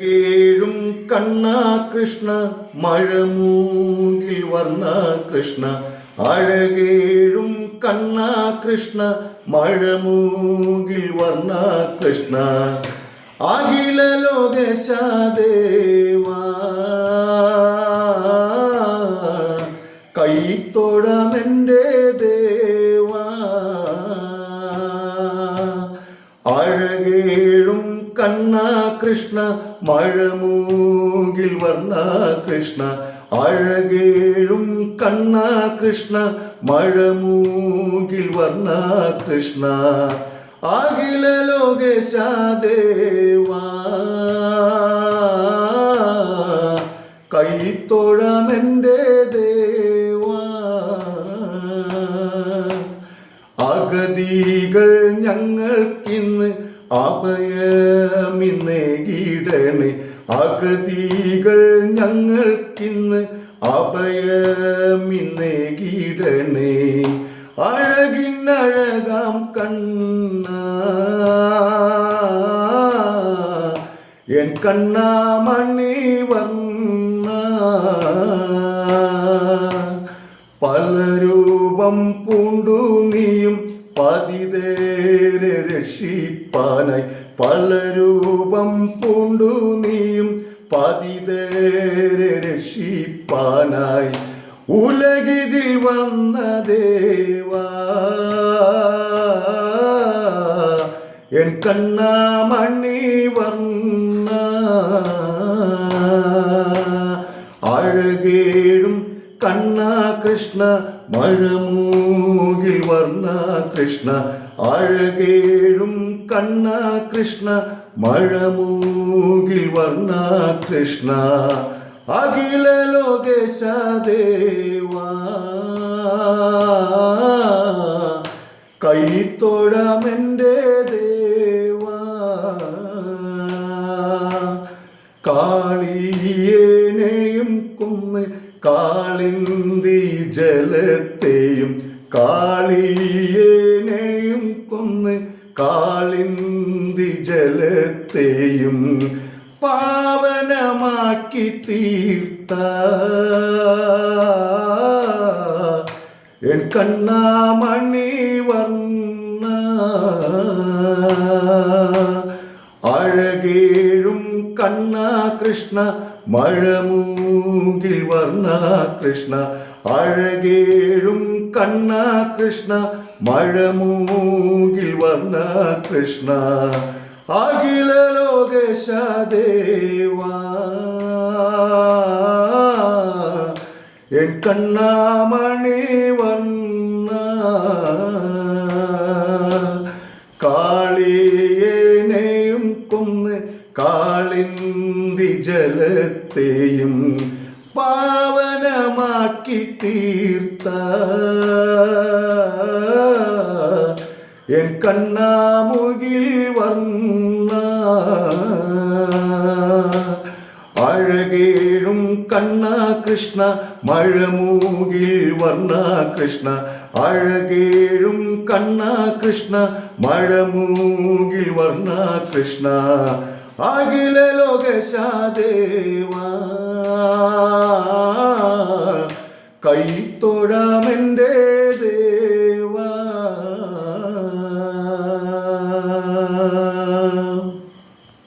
ഏഴും കണ്ണ കൃഷ്ണ മഴമൂകിൽ വർണ കൃഷ്ണ. അഴകേഴും കണ്ണ കൃഷ്ണ മഴമൂകിൽ വർണ കൃഷ്ണ. അഖില ലോകശാദേവാ കൃഷ്ണ മഴമൂകിൽ വർണ കൃഷ്ണ അഴകേഴും കണ്ണ കൃഷ്ണ മഴമൂകിൽ വർണ കൃഷ്ണ. അഖില ലോകേശാദേവ കൈത്തോഴമെന്റെ ദേവാ. അഗതികൾ ഞങ്ങൾക്കിന്ന് അഭയമിന്നേകിടണേ അഗതികൾ ഞങ്ങൾക്കിന്ന് അഭയമിന്നേകിടണേ അഴകിനഴകാം കണ്ണ. എൻ കണ്ണാമണി വന്ന. പല രൂപം പൂണ്ടു നീയും പതിതേരെ രക്ഷിപ്പാനായി പല രൂപം പൂണ്ടു നീയും പതിതേരെ രക്ഷിപ്പാനായി. ഉലകിതിൽ വന്ന ദേവാ എൻ കണ്ണാമണി വർണ അഴകേഴും കണ്ണ കൃഷ്ണ മഴമൂകിൽ വർണ കൃഷ്ണ അഴകേഴും കണ്ണ കൃഷ്ണ മഴമൂകിൽ വർണ കൃഷ്ണ. അഖില ലോകേശ ദേവാ. കൈത്തോഴമെന്റെ ദേവാ. കാളിയേനെയും കുന്ന് കാളിന്തി ജലത്തെയും കാളിയേനെയും കൊന്ന് കാളിന്തി ജലത്തെയും പാവനമാക്കി തീർത്ത. എൻ കണ്ണാമണി വർണ അഴകേഴും കണ്ണ കൃഷ്ണ മഴമൂകിൽ വർണ കൃഷ്ണ അഴകേഴും കണ്ണ കൃഷ്ണ മഴമൂകിൽ വർണ കൃഷ്ണ. അഖില ലോകേശ ദേവാ. എൻ കണ്ണാമണി വന്ന കാളിയേനെയും കൊന്ന് കാളിന്തി ജലത്തെയും പാവനമാക്കി തീർത്ത. എൻ കണ്ണാമുകിൽ വന്ന അഴകേഴും കണ്ണ കൃഷ്ണ മഴമൂകിൽ വർണ കൃഷ്ണ. അഴകേഴും കണ്ണ കൃഷ്ണ മഴമൂകിൽ വർണ കൃഷ്ണ. അഖില ലോകശാദേവാ കൈത്തോഴാമെന്റെ